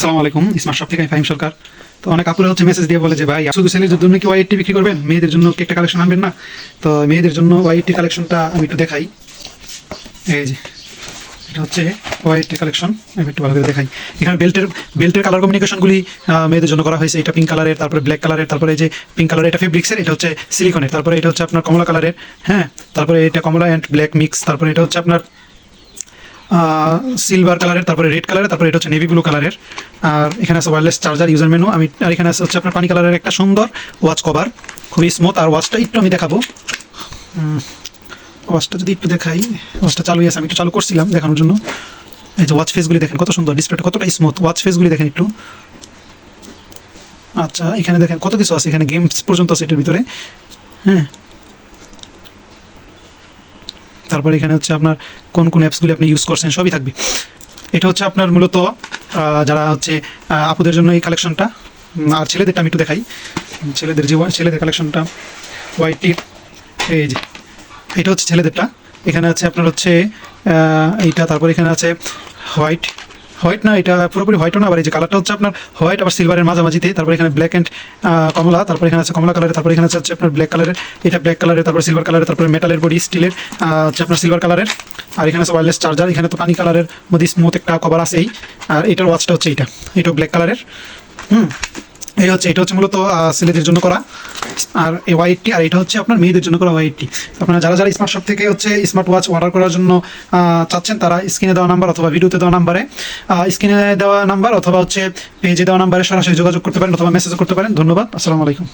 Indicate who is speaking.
Speaker 1: আসসালামু আলাইকুম, smart shop থেকে ফাহিম সরকার। তো অনেক আপুরা হচ্ছে মেসেজ দিয়ে বলে যে, ভাই শুধু ছেলের জন্য কি ওয়াইটি বিক্রি করবেন? মেয়েদের জন্য কি একটা কালেকশন আনবেন না? তো মেয়েদের জন্য ওয়াইটি কালেকশনটা আমি একটু দেখাই। এই যে, এটা হচ্ছে ওয়াইটি কালেকশন আমি একটু ভালো করে দেখাই। এখানে বেল্টের বেল্টের কালার কমিউনিকেশনগুলি মেয়েদের জন্য করা হয়েছে। এটা পিঙ্ক কালারের তারপরে ব্ল্যাক কালারের তারপরে যে পিঙ্ক কালারের এটা ফেব্রিক্সের এটা হচ্ছে সিলিকনের তারপরে এটা হচ্ছে আপনার কমলা কালারের হ্যাঁ? তারপরে এটা কমলা অ্যান্ড ব্ল্যাক মিক্স তারপরে এটা হচ্ছে আপনার সিলভার কালারের তারপরে রেড কালারের তারপরে এটা হচ্ছে নেভি ব্লু কালারের আর এখানে আছে ওয়্যারলেস চার্জার ইউজার মেনু আমি আর এখানে আছে হচ্ছে আপনার পানি কালারের একটা সুন্দর ওয়াচ কভার খুবই স্মুথ আর ওয়াচটা একটু আমি দেখাবো। ওয়াচটা যদি একটু দেখাই ওয়াচটা চালু আছে, আমি একটু চালু করছিলাম দেখানোর জন্য। এই যে ওয়াচ ফেসগুলি দেখেন, কত সুন্দর ডিসপ্লেটা কতটা স্মুথ ওয়াচ ফেসগুলি দেখেন একটু। আচ্ছা এখানে দেখেন কত কিছু আছে, এখানে গেমস পর্যন্ত আছে এটার ভিতরে। হ্যাঁ তারপরে এখানে হচ্ছে আপনার কোন কোন অ্যাপসগুলি আপনি ইউজ করছেন, সবই থাকবে। এটা হচ্ছে আপনার মূলত যারা হচ্ছে আপুদের জন্য এই কালেকশনটা আর ছেলেদেরটা আমি একটু দেখাই। ছেলেদের যে, ছেলেদের কালেকশনটা হোয়াইটির এই যে, এটা হচ্ছে ছেলেদেরটা। এখানে আছে আপনার হচ্ছে এইটা, তারপর এখানে আছে হোয়াইট হোয়াইট না, এটা পুরোপুরি হোয়াইট না, আবার এই যে কালারটা হচ্ছে আপনার হোয়াইট, আবার সিলভারের মাঝামাঝিতে, তারপর এখানে ব্ল্যাক অ্যান্ড কমলা, তারপর এখানে আছে কমলা কালারের, তারপর এখানে হচ্ছে আপনার ব্ল্যাক কালারের, এটা ব্ল্যাক কালারের, তারপর সিলভার কালারের, তারপরে মেটালের বডি স্টিলের হচ্ছে আপনার সিলভার কালারের, আর এখানে আছে ওয়ারলেস চার্জার এখানে তো পানি কালারের মধ্যে স্মুথ একটা কভার আছেই, আর এটার ওয়াচটা হচ্ছে এটা এটাও ব্ল্যাক কালারের, হুম। এই হচ্ছে, এটা হচ্ছে মূলত ছেলেদের জন্য করা। আর এই ওয়াইটটি আর এটা হচ্ছে আপনার মেয়েদের জন্য করা ওয়াইটটি আপনারা যারা যারা স্মার্ট শপ থেকে হচ্ছে স্মার্ট ওয়াচ অর্ডার করার জন্য চাচ্ছেন, তারা স্ক্রিনে দেওয়া নাম্বার অথবা ভিডিওতে দেওয়া নাম্বারে স্ক্রিনে দেওয়া নাম্বার অথবা হচ্ছে পেজে দেওয়া নাম্বারে সরাসরি যোগাযোগ করতে পারেন অথবা মেসেজ করতে পারেন। ধন্যবাদ, আসসালামু আলাইকুম।